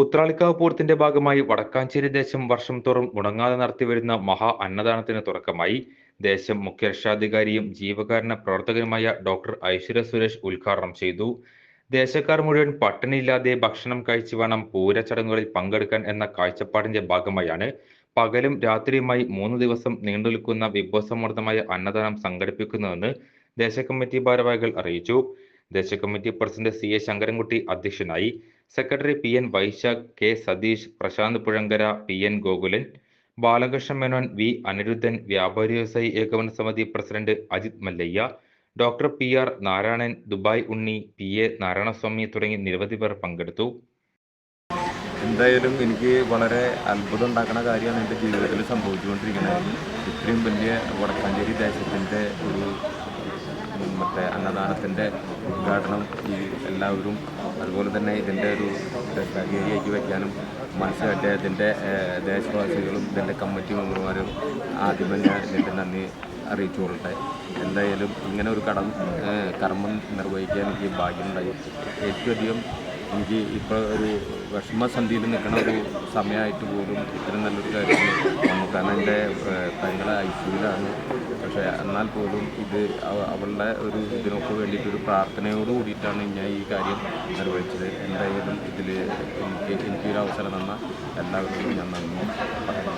ഉത്രാളിക്കാവ് പൂരത്തിന്റെ ഭാഗമായി വടക്കാഞ്ചേരി ദേശം വർഷം തോറും മുടങ്ങാതെ നടത്തിവരുന്ന മഹാ അന്നദാനത്തിന് തുടക്കമായി. ദേശം മുഖ്യ രക്ഷാധികാരിയും ജീവകാരുണ്യ പ്രവർത്തകനുമായ ഡോക്ടർ ഐശ്വര്യ സുരേഷ് ഉദ്ഘാടനം ചെയ്തു. ദേശക്കാർ മുഴുവൻ പട്ടിണിയില്ലാതെ ഭക്ഷണം കഴിച്ചു വേണം പൂര ചടങ്ങുകളിൽ പങ്കെടുക്കാൻ എന്ന കാഴ്ചപ്പാടിന്റെ ഭാഗമായാണ് പകലും രാത്രിയുമായി മൂന്ന് ദിവസം നീണ്ടു നിൽക്കുന്ന വിഭവസമൃദ്ധമായ അന്നദാനം സംഘടിപ്പിക്കുന്നതെന്ന് ദേശകമ്മിറ്റി ഭാരവാഹികൾ അറിയിച്ചു. ദേശകമ്മിറ്റി പ്രസിഡന്റ് സി എ ശങ്കരൻകുട്ടി അധ്യക്ഷനായി. Secretary P N Vaishakh K Satheesh Prasanth Puzhankara P N Gokulan Balakrishna Menon V Aniruddhan വ്യാപാരി വ്യവസായി ഏകോപന സമിതി president Ajith Mallayya doctor P R Narayanan Dubai Unni P A Narayanaswamy തുടങ്ങി നിരവധി പേർ പങ്കെടുത്തു. എന്തായാലും എനിക്ക് വളരെ അത്ഭുതം ഉണ്ടാക്കുന്ന കാര്യമാണ് എന്റെ ജീവിതത്തിൽ സംഭവിച്ചുകൊണ്ടിരിക്കുന്നത്. ഇത്രയും വലിയ വടക്കാഞ്ചേരി ദേശത്തിന്റെ ഒരു മറ്റേ അന്നദാനത്തിന്റെ ഉദ്ഘാടനം ഈ എല്ലാവരും അതുപോലെ തന്നെ ഇതിന്റെ ഒരു രക്ഷാധികാരിയാക്കി വയ്ക്കാനും ഇതിന്റെ ഏഹ്, ദേശവാസികളും ഇതിന്റെ കമ്മിറ്റി മെമ്പർമാരും ആദ്യമേ ഞാൻ ഇതിന്റെ നന്ദി അറിയിച്ചു കൊള്ളട്ടെ എന്തായാലും ഇങ്ങനെ ഒരു കടം കർമ്മം നിർവഹിക്കാൻ എനിക്ക് ഭാഗ്യമുണ്ടായി ഏറ്റവും അധികം എനിക്ക് ഇപ്പോൾ ഒരു വിഷമസന്ധിയിൽ നിൽക്കുന്ന ഒരു സമയമായിട്ട് പോലും ഇത്രയും നല്ലൊരു കാര്യം കാരണം എന്റെ തങ്ങളെ ഐ സിയിലാണ് പക്ഷേ എന്നാൽ പോലും ഇത് അവ- അവളുടെ ഒരു ഇതിനൊക്കെ വേണ്ടിയിട്ടൊരു പ്രാർത്ഥനയോട് കൂടിയിട്ടാണ് ഞാൻ ഈ കാര്യം നിർവഹിച്ചത്. എന്തായാലും ഇതിൽ എനിക്ക് എനിക്കൊരു അവസരം തന്ന എല്ലാവർക്കും ഞാൻ നന്ദി. പറയുന്നു